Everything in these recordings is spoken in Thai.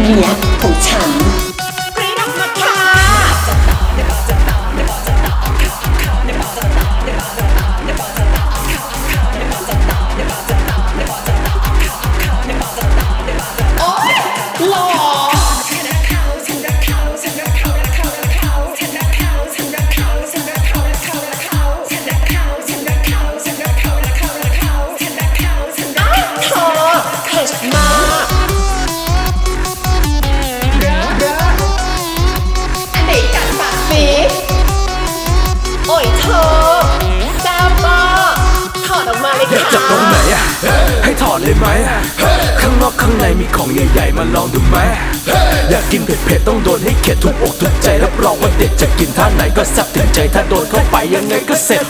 เนี้ยข เลยไหมข้างนอกข้างในมีของใหญ่ๆมาลองดูไหมอยากกินเผ็ดๆต้องโดนให้เข็ดทุกอกทุกใจรับรองว่าเด็ดจะกินท่าไหนก็แซ่บถึงใจถ้าโดนเข้าไปยังไงก็เสร็จ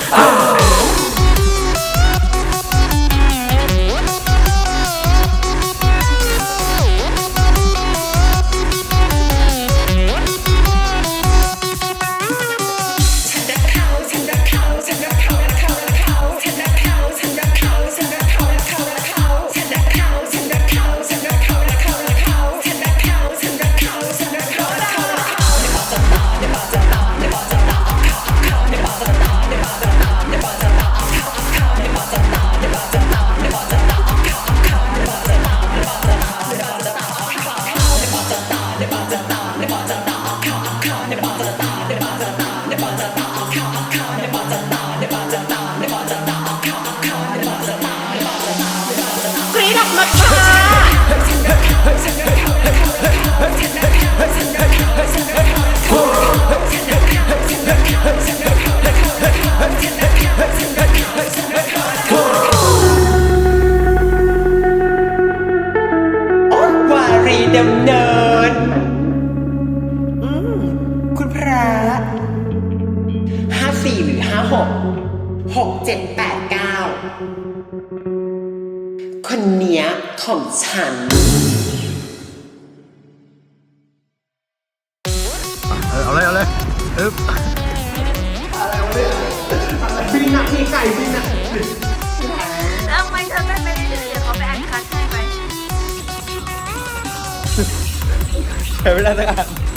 รีดำเนิน อืมคุณพระห้าสี่หรือห้าหกหกเจ็ดแปดเก้าคนเนี้ยของฉัน เอาเลยเอาเลยอึ๊บบินอะพี่ไก่บินอะ ให้ไหมใช้ไม่ได้สักอัน